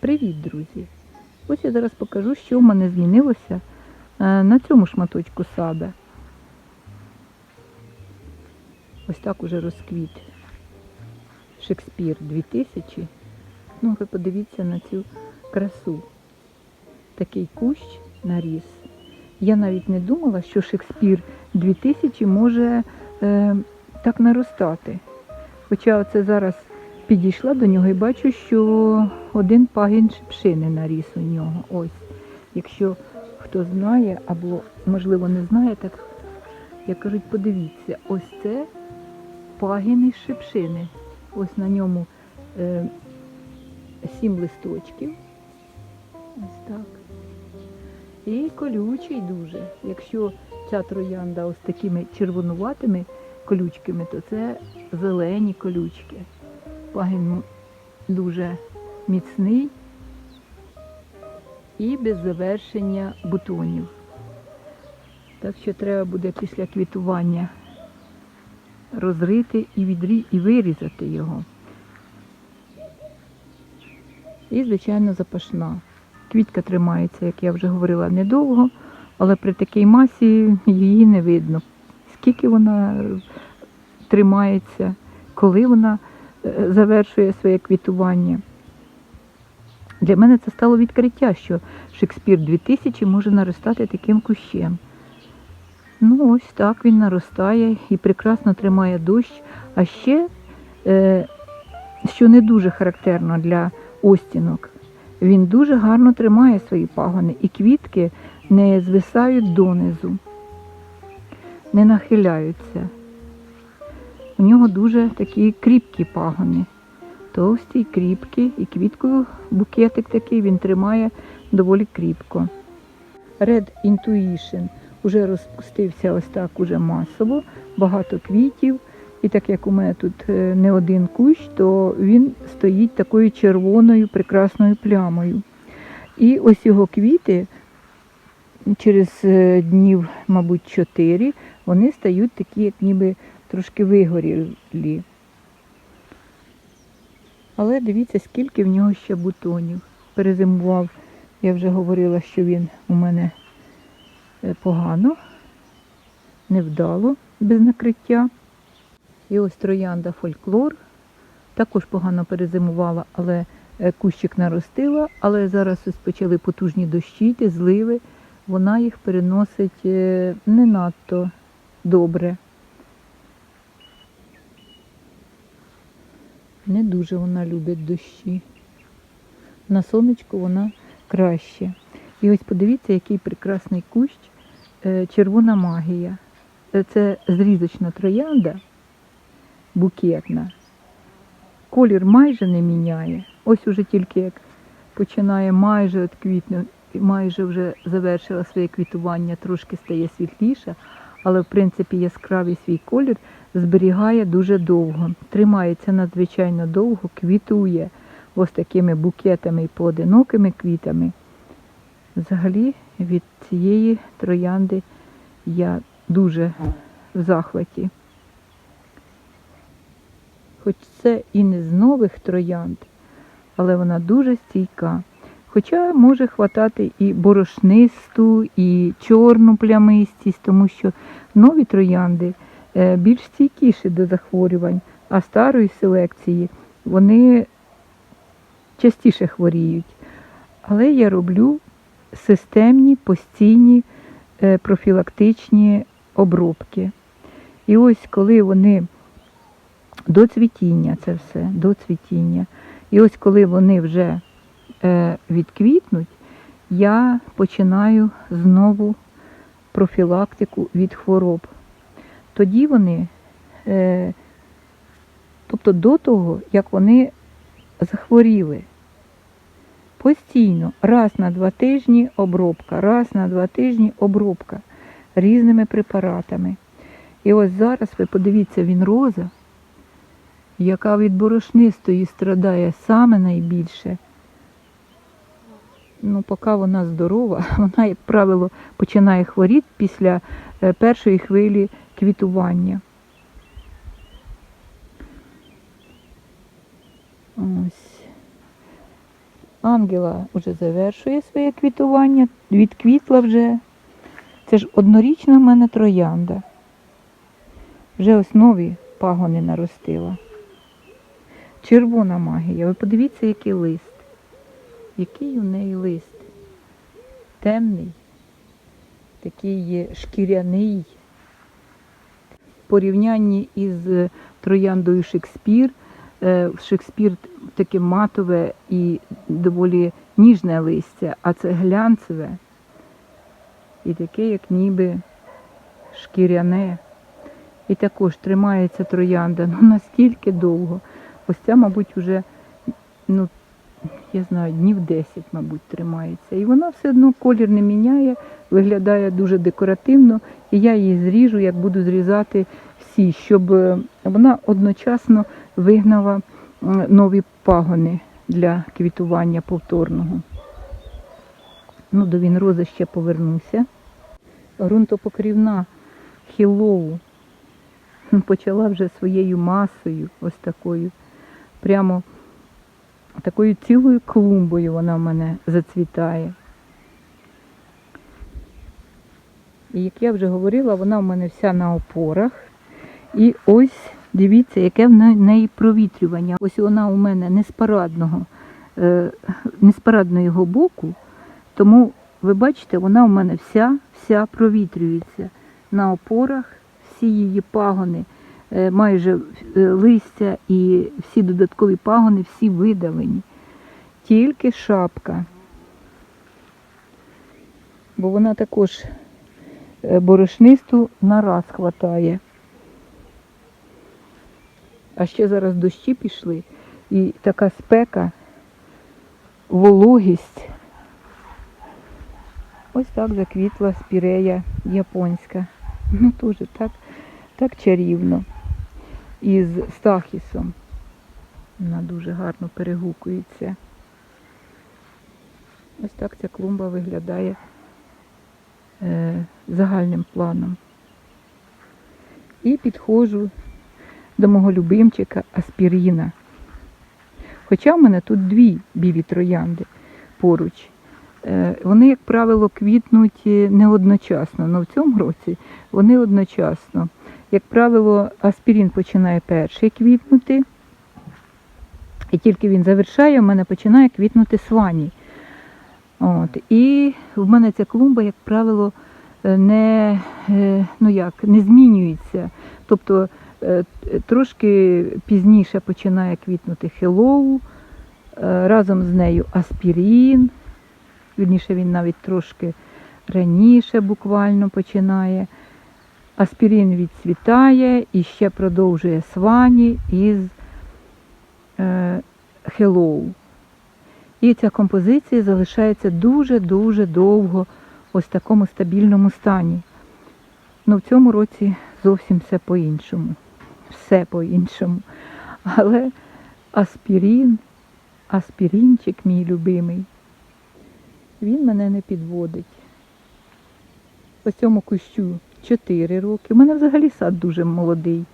Привіт, друзі! Ось я зараз покажу, що в мене змінилося е, на цьому шматочку сада. Ось так уже розквіт Шекспір 2000. Ну, ви подивіться на цю красу. Такий кущ наріс. Я навіть не думала, що Шекспір 2000 може е, так наростати. Хоча це зараз підійшла до нього і бачу, що один пагін шипшини наріс у нього. Ось. Якщо хто знає, або, можливо, не знає, так як кажуть, подивіться, ось це пагін із шипшини. Ось на ньому е, сім листочків. Ось так. І колючий дуже. Якщо ця троянда ось такими червонуватими колючками, то це зелені колючки. Пагін дуже міцний і без завершення бутонів. Так що треба буде після квітування розрити і, відрі... і вирізати його. І, звичайно, запашна. Квітка тримається, як я вже говорила, недовго, але при такій масі її не видно. Скільки вона тримається, коли вона е, завершує своє квітування. Для мене це стало відкриття, що Шекспір 2000 може наростати таким кущем. Ну, ось так він наростає і прекрасно тримає дощ. А ще, е, що не дуже характерно для остінок, він дуже гарно тримає свої пагони, і квітки не звисають донизу, не нахиляються. У нього дуже такі кріпкі пагони. Товсті, кріпкі, і квітку букетик такий він тримає доволі кріпко. Red Intuition уже розпустився ось так уже масово, багато квітів. І так як у мене тут е, не один кущ, то він стоїть такою червоною прекрасною плямою. І ось його квіти через е, днів, мабуть, 4, вони стають такі, як ніби трошки вигорілі. Але дивіться, скільки в нього ще бутонів. Перезимував, я вже говорила, що він у мене е, погано, невдало, без накриття. І ось троянда фольклор. Також погано перезимувала, але е, кущик наростила, але зараз ось почали потужні дощі, зливи. Вона їх переносить е, не надто добре. Не дуже вона любить дощі. На сонечку вона краще. І ось подивіться, який прекрасний кущ е, червона магія. Е, Це зрізочна троянда букетна. Колір майже не міняє. Ось уже тільки як починає майже квітну, майже вже завершила своє квітування, трошки стає світліша, але в принципі яскравий свій колір зберігає дуже довго. Тримається надзвичайно довго, квітує ось такими букетами і поодинокими квітами. Взагалі від цієї троянди я дуже в захваті. Хоч це і не з нових троянд, але вона дуже стійка. Хоча може хватати і борошнисту, і чорну плямистість, тому що нові троянди більш стійкіші до захворювань, а старої селекції вони частіше хворіють. Але я роблю системні, постійні е, профілактичні обробки. І ось коли вони до цвітіння це все, до цвітіння. І ось коли вони вже е, відквітнуть, я починаю знову профілактику від хвороб. Тоді вони, е, тобто до того, як вони захворіли, постійно, раз на два тижні обробка, раз на два тижні обробка різними препаратами. І ось зараз ви подивіться, він роза яка від борошнистої страдає саме найбільше. Ну, поки вона здорова, вона, як правило, починає хворіти після е, першої хвилі квітування. Ось. Ангела вже завершує своє квітування, відквітла вже. Це ж однорічна в мене троянда. Вже ось нові пагони наростила. Червона магія. Ви подивіться, який лист. Який у неї лист. Темний, такий шкіряний. В порівнянні із е, трояндою Шекспір. е, Шекспір таке матове і доволі ніжне листя, а це глянцеве і таке, як ніби шкіряне. І також тримається троянда ну настільки довго. Ось ця, мабуть, вже, ну, я знаю, днів 10, мабуть, тримається. І вона все одно колір не міняє, виглядає дуже декоративно. І я її зріжу, як буду зрізати всі, щоб е, вона одночасно вигнала нові пагони для квітування повторного. Ну, до Вінрози ще повернуся. Грунтопокрівна хілову почала вже своєю масою, ось такою. Прямо такою цілою клумбою вона в мене зацвітає. І як я вже говорила, вона в мене вся на опорах. І ось дивіться, яке в неї провітрювання. Ось вона у мене не з парадного, е, не з парадного боку, тому ви бачите, вона у мене вся, вся провітрюється на опорах, всі її пагони, майже е, листя і всі додаткові пагони, всі видалені. Тільки шапка. Бо вона також е, борошнисту на раз хватає. А ще зараз дощі пішли, і така спека, вологість. Ось так заквітла спірея японська. Ну, теж так, так чарівно. Із стахісом. Вона дуже гарно перегукується. Ось так ця клумба виглядає е, загальним планом. І підходжу до мого любимчика аспіріна. Хоча в мене тут дві білі троянди поруч. Е, Вони, як правило, квітнуть е, не одночасно, але в цьому році вони одночасно. Як правило, аспірін починає перший квітнути, і тільки він завершає, в мене починає квітнути свані. От. І в мене ця клумба, як правило, е, не, е, ну як, не змінюється. Тобто е, трошки пізніше починає квітнути хеллоу, е, разом з нею аспірін. Вірніше він навіть трошки раніше буквально починає. Аспірін відцвітає і ще продовжує свані із е, хеллоу. І ця композиція залишається дуже-дуже довго ось в такому стабільному стані. Ну, в цьому році зовсім все по-іншому. Все по-іншому. Але аспірін, аспірінчик мій любимий, він мене не підводить. Ось цьому кущу 4 роки. У мене взагалі сад дуже молодий.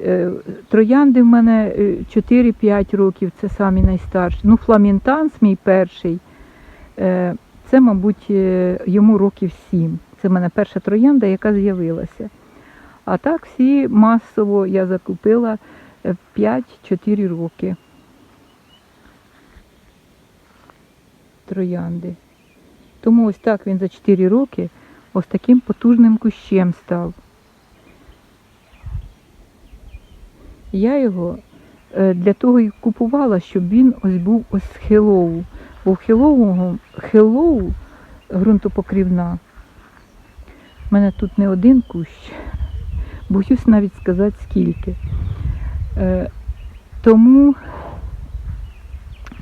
Е, Троянди в мене е, 4-5 років, це самі найстарші. Ну, фламінтанс мій перший. е, Це, мабуть, е, йому років 7. Це в мене перша троянда, яка з'явилася. А так всі масово я закупила е, 5-4 роки. Троянди. Тому ось так він за 4 роки ось таким потужним кущем став. Я його е, для того і купувала, щоб він ось був ось з хеллоу. Бо в хеллоу, хеллоу ґрунтопокрівна. У мене тут не один кущ. Боюсь навіть сказати скільки. Е, Тому,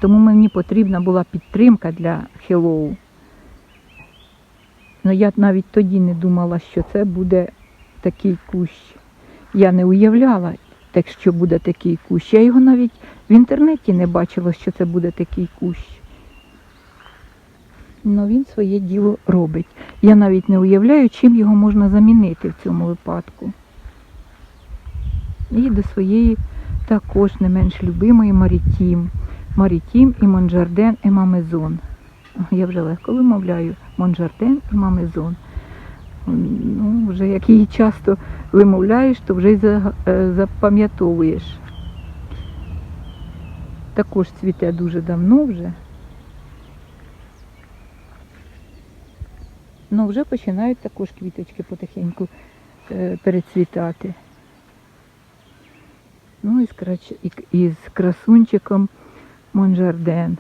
тому мені потрібна була підтримка для хеллоу. Ну я навіть тоді не думала, що це буде такий кущ. Я не уявляла, так що буде такий кущ. Я його навіть в інтернеті не бачила, що це буде такий кущ. Ну він своє діло робить. Я навіть не уявляю, чим його можна замінити в цьому випадку. І до своєї також не менш любимої Марітім. Марітім і Монжарден і Мамезон. Я вже легко вимовляю Монжарден Мамезон. Ну, вже як її часто вимовляєш, то вже й е, запам'ятовуєш. Також цвіте дуже давно вже. Ну, вже починають також квіточки потихеньку е, перецвітати. Ну і з, красунчиком Монжарден.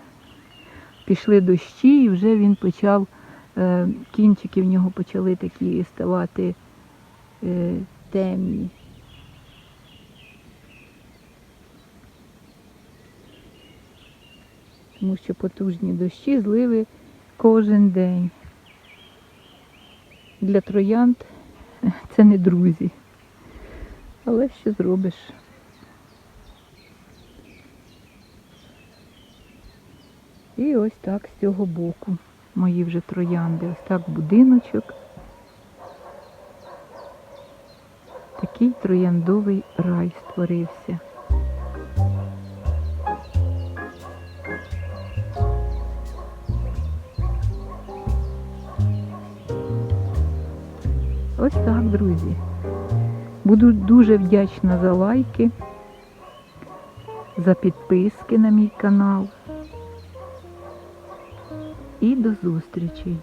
Пішли дощі, і вже він почав, кінчики в нього почали такі ставати е, темні. Тому що потужні дощі, зливи кожен день. Для троянд це не друзі. Але що зробиш? І ось так з цього боку мої вже троянди. Ось так будиночок. Такий трояндовий рай створився. Ось так, друзі. Буду дуже вдячна за лайки, за підписки на мій канал. До зустрічі!